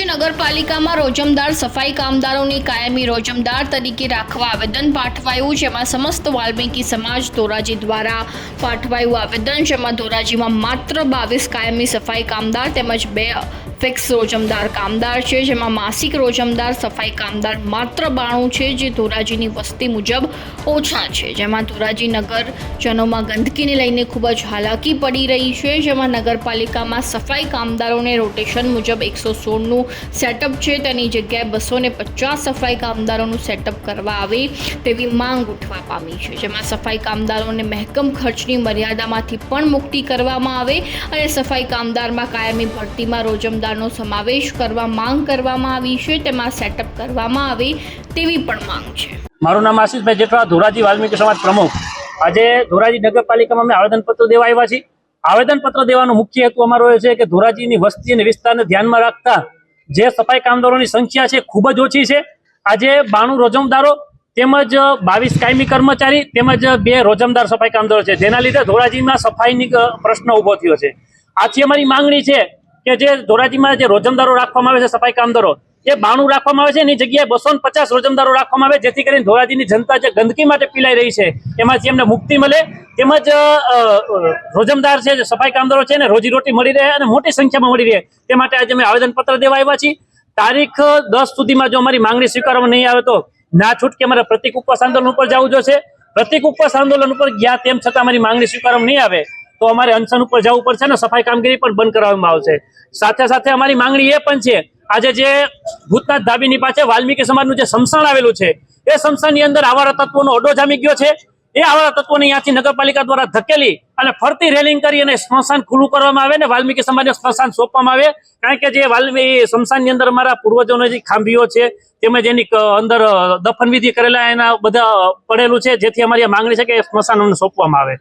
ધોરાજી નગરપાલિકામાં રોજમદાર સફાઈ કામદારોની કાયમી રોજમદાર તરીકે રાખવા આવેદન પાઠવાયું, જેમાં સમસ્ત વાલ્મીકી સમાજ ધોરાજી દ્વારા પાઠવાયું આવેદન, જેમાં ધોરાજીમાં માત્ર બાવીસ કાયમી સફાઈ કામદાર તેમજ બે ફિક્સ રોજમદાર કામદાર છે, જેમાં માસિક રોજમદાર સફાઈ કામદાર માત્ર બાણું છે, જે ધોરાજીની વસ્તી મુજબ ઓછા છે. જેમાં ધોરાજી નગરજનોમાં ગંદકીને લઈને ખૂબ જ હાલાકી પડી રહી છે, જેમાં નગરપાલિકામાં સફાઈ કામદારોને રોટેશન મુજબ એકસો સોળનું સેટઅપ છે. તેની જગ્યાએ બસો ને પચાસ સફાઈ કામદારોનું સેટઅપ કરવા આવે તેવી માંગ ઉઠવા પામી છે. જેમાં સફાઈ કામદારોને મહેકમ ખર્ચની મર્યાદામાંથી પણ મુક્તિ કરવામાં આવે અને સફાઈ કામદારમાં કાયમી ભરતીમાં રોજમદારનો સમાવેશ કરવા માંગ કરવામાં આવી છે. તેમાં સેટઅપ કરવામાં આવે તેવી પણ માંગ છે. મારું નામ આશીષભાઈ જેઠવા, ધોરાજી વાલ્મીકી સમાજ પ્રમુખ. આજે ધોરાજી નગરપાલિકામાં અમે આવેદનપત્ર દેવા આવ્યા છીએ. આવેદનપત્ર દેવાનો મુખ્ય હેતુ અમારો એ છે કે ધોરાજીની વસ્તી અને વિસ્તારને ધ્યાનમાં રાખતા જે સફાઈ કામદારોની સંખ્યા છે ખૂબ જ ઓછી છે. આજે બાણું રોજમદારો તેમજ બાવીસ કાયમી કર્મચારી તેમજ બે રોજમદાર સફાઈ કામદારો છે. જેના લીધે ધોરાજીમાં સફાઈની પ્રશ્ન ઊભો થયો છે. આથી અમારી માંગણી છે કે જે ધોરાજીમાં જે રોજમદારો રાખવામાં આવે છે સફાઈ કામદારો એ બાણું રાખવામાં આવે છે, એની જગ્યાએ બસો પચાસ રોજમદારો રાખવામાં આવે, જેથી કરીને ધોરાજીની જનતા જે ગંદકી માટે પીલાઈ રહી છે, એમાંથી એમને મુક્તિ મળે. તેમજ રોજમદાર છે, જે સફાઈ કામદારો છે ને રોજીરોટી મળી રહે અને મોટી સંખ્યામાં મળી રહે. તે માટે આજે અમે આવેદનપત્ર દેવા આવ્યા છીએ. તારીખ દસ સુધીમાં જો અમારી માંગણી સ્વીકારવામાં નહીં આવે તો ના છૂટકે અમારે પ્રતિક ઉપવાસ આંદોલન ઉપર જવું જોશે. પ્રતિક ઉપવાસ આંદોલન ઉપર ગયા તેમ છતાં અમારી માંગણી સ્વીકારવામાં નહીં આવે તો અમારે અનશન ઉપર જવું પડશે ને સફાઈ કામગીરી પણ બંધ કરાવવામાં આવશે. સાથે સાથે અમારી માંગણી એ પણ છે આજે જે ભૂતનાથ ધાબીની પાસે વાલ્મીકી સમાજનું જે સમસાણ આવેલું છે, એ સમસાણની અંદર આવારા તત્વોનો અડો જામી ગયો છે. એ આવારા તત્વોને અહીંયાથી નગરપાલિકા દ્વારા ધકેલી અને ફરતી રેલિંગ કરી અને સ્મશાન ખુલ્લું કરવામાં આવે ને વાલ્મીકી સમાજને સ્મશાન સોંપવામાં આવે. કારણ કે જે વાલ્મી સ્મશાનની અંદર અમારા પૂર્વજોનો જે ખાંભીઓ છે, તેમજ એની અંદર દફનવિધિ કરેલા એના બધા પડેલું છે, જેથી અમારી માંગણી છે કે સ્મશાન સોંપવામાં આવે.